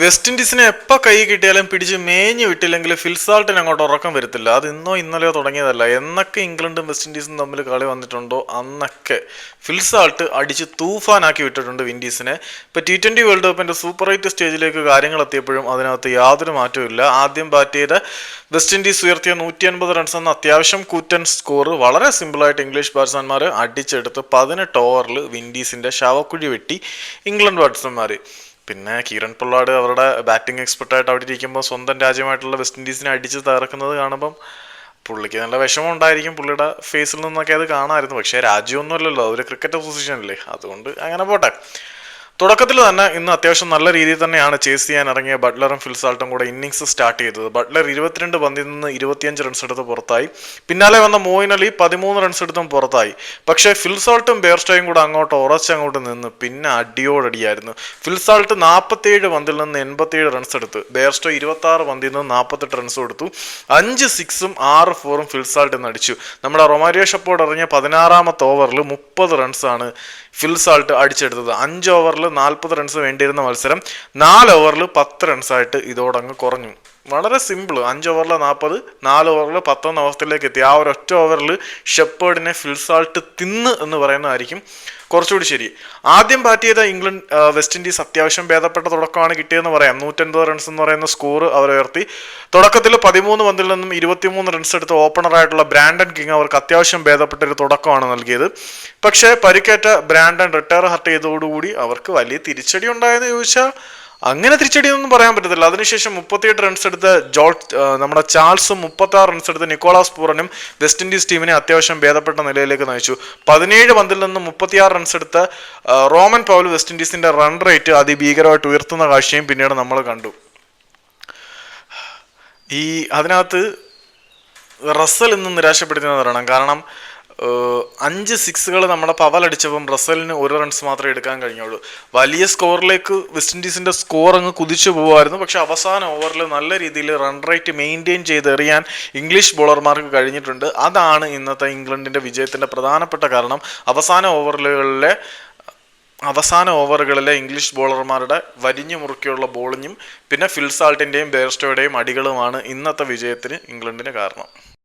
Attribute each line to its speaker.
Speaker 1: West ഇൻഡീസിനെ എപ്പോൾ കൈ കിട്ടിയാലും പിടിച്ച് മേഞ്ഞു വിട്ടില്ലെങ്കിൽ ഫിൽസാൾട്ടിന് അങ്ങോട്ട് ഉറക്കം വരത്തില്ല. അത് ഇന്നോ ഇന്നലെയോ തുടങ്ങിയതല്ല. എന്നൊക്കെ ഇംഗ്ലണ്ടും വെസ്റ്റ് ഇൻഡീസും തമ്മിൽ കളി വന്നിട്ടുണ്ടോ? അന്നൊക്കെ ഫിൽസാൾട്ട് അടിച്ച് തൂഫാനാക്കി വിട്ടിട്ടുണ്ട് വിൻഡീസിനെ ഇപ്പോൾ ടി ട്വന്റി വേൾഡ് കപ്പിന്റെ സൂപ്പർ എയ്റ്റ് സ്റ്റേജിലേക്ക് കാര്യങ്ങൾ എത്തിയപ്പോഴും അതിനകത്ത് യാതൊരു മാറ്റവും ആദ്യം ബാറ്റ് ചെയ്ത വെസ്റ്റ് ഇൻഡീസ് ഉയർത്തിയ നൂറ്റി അൻപത് റൺസ് എന്ന അത്യാവശ്യം കൂറ്റൻ സ്കോർ വളരെ സിമ്പിളായിട്ട് ഇംഗ്ലീഷ് ബാറ്റ്സ്മാൻമാർ അടിച്ചെടുത്ത് പതിനെട്ട് ഓവറിൽ വിൻഡീസിന്റെ ശവക്കുഴി വെട്ടി ഇംഗ്ലണ്ട് ബാറ്റ്സ്മാൻമാർ പിന്നെ കീരൺ പൊള്ളാട് അവരുടെ ബാറ്റിംഗ് എക്സ്പെർട്ടായിട്ട് അവിടെ ഇരിക്കുമ്പോൾ സ്വന്തം രാജ്യമായിട്ടുള്ള വെസ്റ്റ് ഇൻഡീസിനെ അടിച്ച് തകർക്കുന്നത് കാണുമ്പം പുള്ളിക്ക് നല്ല വിഷമം ഉണ്ടായിരിക്കും പുള്ളിയുടെ ഫേസിൽ നിന്നൊക്കെ അത് കാണാമായിരുന്നു. പക്ഷേ രാജ്യമൊന്നുമല്ലല്ലോ അതൊരു ക്രിക്കറ്റ് പൊസിഷനല്ലേ. അതുകൊണ്ട് അങ്ങനെ പോട്ടെ. തുടക്കത്തിൽ തന്നെ ഇന്ന് അത്യാവശ്യം നല്ല രീതിയിൽ തന്നെയാണ് ചേസ് ചെയ്യാൻ ഇറങ്ങിയ ബട്ട്ലറും ഫിൽസാൾട്ടും കൂടെ ഇന്നിങ്സ് സ്റ്റാർട്ട് ചെയ്തത്. ബട്ട്ലർ ഇരുപത്തിരണ്ട് പന്തിൽ നിന്ന് ഇരുപത്തിയഞ്ച് റൺസ് എടുത്ത് പുറത്തായി. പിന്നാലെ വന്ന മോയിൻ അലി പതിമൂന്ന് റൺസ് എടുത്തും പുറത്തായി. പക്ഷേ ഫിൽസാൾട്ടും ബെയർസ്റ്റോയും കൂടെ അങ്ങോട്ട് ഉറച്ച് അങ്ങോട്ട് നിന്ന് പിന്നെ അടിയോടടിയായിരുന്നു. ഫിൽസാൾട്ട് നാൽപ്പത്തിയേഴ് പന്തിൽ നിന്ന് എൺപത്തിയേഴ് റൺസ് എടുത്ത്. ബെയർസ്റ്റോ ഇരുപത്തി ആറ് പന്തിൽ നിന്ന് നാൽപ്പത്തെട്ട് റൺസ് കൊടുത്തു. അഞ്ച് സിക്സും ആറ് ഫോറും ഫിൽസാൾട്ട് നിന്ന് അടിച്ചു നമ്മുടെ റൊമാരിയോ ഷപ്പോട് ഇറങ്ങിയ പതിനാറാമത്തെ ഓവറിൽ മുപ്പത് റൺസാണ് ഫിൽസാൾട്ട് അടിച്ചെടുത്തത്. അഞ്ച് ഓവറിൽ നാൽപ്പത് റൺസ് വേണ്ടിയിരുന്ന മത്സരം. നാല് ഓവറിൽ പത്ത് റൺസായിട്ട് ഇതോടങ്ങ് കുറഞ്ഞു. വളരെ സിമ്പിൾ അഞ്ച് ഓവറിൽ നാൽപ്പത് നാല് ഓവറിൽ പത്തൊന്ന് അവസ്ഥയിലേക്ക് എത്തി. ആ ഒരൊറ്റ ഓവറിൽ ഷെപ്പേർഡിനെ ഫിൽസാൾട്ട് തിന്ന് എന്ന് പറയുന്നതായിരിക്കും കുറച്ചുകൂടി ശരി. ആദ്യം ബാറ്റ് ചെയ്ത ഇംഗ്ലണ്ട് വെസ്റ്റ് ഇൻഡീസ് അത്യാവശ്യം ഭേദപ്പെട്ട തുടക്കമാണ് കിട്ടിയതെന്ന് പറയാം. നൂറ്റൻപത് റൺസ് എന്ന് പറയുന്ന സ്കോർ അവർ ഉയർത്തി. തുടക്കത്തിൽ പതിമൂന്ന് പന്തിൽ നിന്നും ഇരുപത്തിമൂന്ന് റൺസ് എടുത്ത് ഓപ്പണറായിട്ടുള്ള ബ്രാൻഡൻ കിങ് അവർക്ക് അത്യാവശ്യം ഭേദപ്പെട്ട ഒരു തുടക്കമാണ് നൽകിയത്. പക്ഷേ പരിക്കേറ്റ ബ്രാൻഡൻ റിട്ടയർ ഹർട്ട് ചെയ്തതോടുകൂടി അവർക്ക് വലിയ തിരിച്ചടി ഉണ്ടായെന്ന് ചോദിച്ചാൽ അങ്ങനെ തിരിച്ചടിയൊന്നും പറയാൻ പറ്റത്തില്ല. അതിനുശേഷം മുപ്പത്തിയെട്ട് റൺസ് എടുത്ത ജോൾ നമ്മുടെ ചാൾസും മുപ്പത്തി ആറ് റൺസ് എടുത്ത നിക്കോളാസ് പൂറനും വെസ്റ്റ് ഇൻഡീസ് ടീമിനെ അത്യാവശ്യം ഭേദപ്പെട്ട നിലയിലേക്ക് നയിച്ചു. പതിനേഴ് പന്തിൽ നിന്ന് മുപ്പത്തിയാറ് റൺസ് എടുത്ത റോമൻ പൗൽ വെസ്റ്റ് ഇൻഡീസിന്റെ റൺ റേറ്റ് അതിഭീകരമായിട്ട് ഉയർത്തുന്ന കാഴ്ചയും പിന്നീട് നമ്മൾ കണ്ടു. ഈ അതിനകത്ത് റസൽ ഇന്ന് നിരാശപ്പെടുത്തുന്ന കാരണം അഞ്ച് സിക്സുകൾ നമ്മുടെ പവൽ അടിച്ചപ്പം റസലിന് ഒരു റൺസ് മാത്രമേ എടുക്കാൻ കഴിഞ്ഞുള്ളൂ. വലിയ സ്കോറിലേക്ക് വെസ്റ്റ് ഇൻഡീസിന്റെ സ്കോർ അങ്ങ് കുതിച്ചു പോകുമായിരുന്നു പക്ഷെ അവസാന ഓവറിൽ നല്ല രീതിയിൽ റൺ റേറ്റ് മെയിന്റെയിൻ ചെയ്ത് എറിയാൻ ഇംഗ്ലീഷ് ബോളർമാർക്ക് കഴിഞ്ഞിട്ടുണ്ട്. അതാണ് ഇന്നത്തെ ഇംഗ്ലണ്ടിന്റെ വിജയത്തിന്റെ പ്രധാനപ്പെട്ട കാരണം. അവസാന ഓവറുകളിലെ അവസാന ഓവറുകളിലെ ഇംഗ്ലീഷ് ബോളർമാരുടെ വരിഞ്ഞു മുറുക്കിയുള്ള ബോളിങ്ങും പിന്നെ ഫിൽസാൾട്ടിന്റെയും ബേർസ്റ്റോയുടെയും അടികളുമാണ് ഇന്നത്തെ വിജയത്തിന് ഇംഗ്ലണ്ടിന് കാരണം.